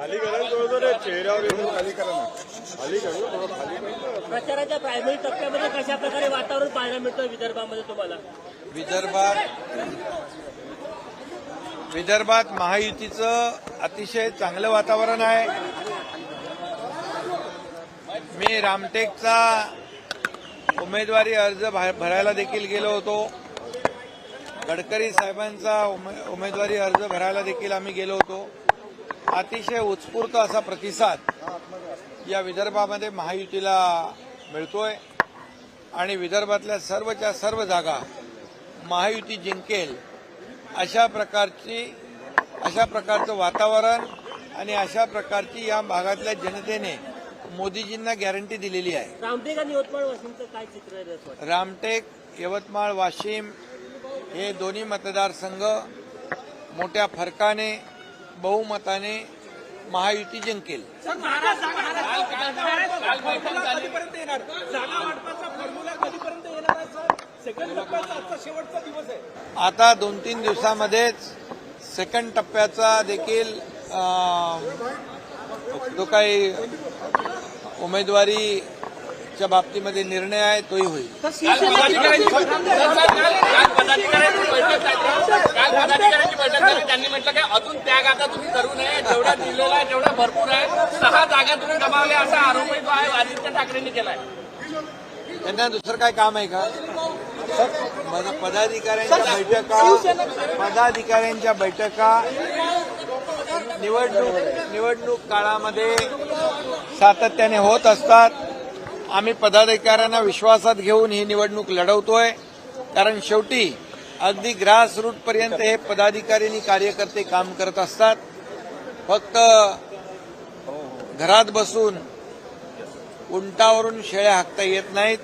खाली करा थोडं रे चेहऱ्यावर येऊन खाली करा ना. खाली करू थोडं खाली करू. प्रचाराच्या प्रायमरी टप्प्यामध्ये कशा प्रकारे वातावरण पाहायला मिळतं विदर्भामध्ये तुम्हाला? विदर्भात विदर्भात महायुतीचं अतिशय चांगलं वातावरण आहे. मी रामटेकचा उमेदवारी अर्ज भरायला देखील गेलो होतो. गडकरी साहेबांचा उमे- उमेदवारी अर्ज भरायला देखील आम्ही गेलो होतो. अतिशय उत्स्फूर्त असा प्रतिसाद या विदर्भामध्ये महायुतीला मिळतोय आणि विदर्भातल्या सर्वच्या सर्व जागा महायुती जिंकेल अशा प्रकारची अशा प्रकारचं वातावरण आणि अशा प्रकारची या भागातल्या जनतेने मोदीजींना गॅरंटी दिलेली आहे रामटेक आणि यवतमाळ वाशिमचं काय चित्र? रामटेक यवतमाळ वाशिम हे दोन्ही मतदारसंघ मोठ्या फरकाने बहुमताने महायुती जिंकेल. कधीपर्यंत येणार? जागा वाटपाचा फॉर्म्युला कधीपर्यंत येणार आहे सर? सेकंड टप्प्याचा आजचा शेवटचा दिवस आहे. आता दोन तीन दिवसामध्येच सेकंड टप्प्याचा देखील अं, जो काही उमेदवारीच्या बाबतीमध्ये निर्णय आहे तोही होईल. पदाधिकाऱ्यांची बैठक झाली. त्यांनी म्हटलं की अजून त्याग आता तुम्ही करू नये. जेवढा दिलेला आहे तेवढा भरपूर आहे. सहा जागा तुम्ही गमावल्या असा आरोपही जो आहे आदित्य ठाकरेंनी केलाय. त्यांना दुसरं काय काम आहे का? पद- पदाधिकाऱ्यांच्या बैठका पदाधिकाऱ्यांच्या बैठका निवडणूक निवडणूक काळामध्ये सातत्याने होत असतात. आम्ही पदाधिकाऱ्यांना विश्वासात घेऊन ही निवडणूक लढवतोय. कारण शेवटी अगदी ग्रास हे पदाधिकारी आणि कार्यकर्ते काम करत असतात. फक्त घरात बसून उंटावरून शेळ्या हाकता येत नाहीत.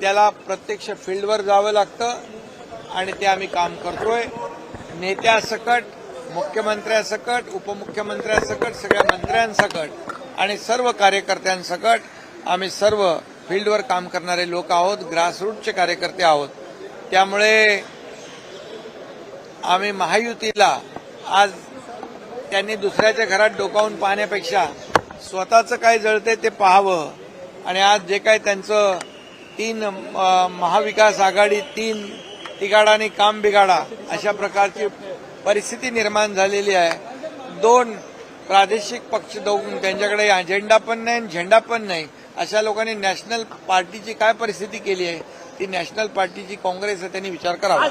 त्याला प्रत्यक्ष फील्डवर जावं लागतं आणि ते आम्ही काम करतोय. नेत्यासकट मुख्यमंत्र्यासकट उपमुख्यमंत्र्यासकट सगळ्या मंत्र्यांसकट आणि सर्व कार्यकर्त्यांसकट आम्ही सर्व फील्डवर काम करणारे लोक आहोत ग्रासरूटचे कार्यकर्ते आहोत. त्यामुळे आम्ही महायुतीला आज त्यांनी दुसऱ्याच्या घरात डोकावून पाहण्यापेक्षा स्वतःचं काय जळते ते पाहावं. आणि आज जे काय त्यांचं तीन महाविकास आघाडी तीन तिघाडाने काम बिघाडा अशा प्रकारची परिस्थिती निर्माण झालेली आहे. दोन प्रादेशिक पक्ष दोन त्यांच्याकडे अजेंडा पण नाही आणि झेंडा पण नाही. अशा लोकांनी नॅशनल पार्टीची काय परिस्थिती केली आहे? ती नॅशनल पार्टीची काँग्रेस आहे त्यांनी विचार करावा.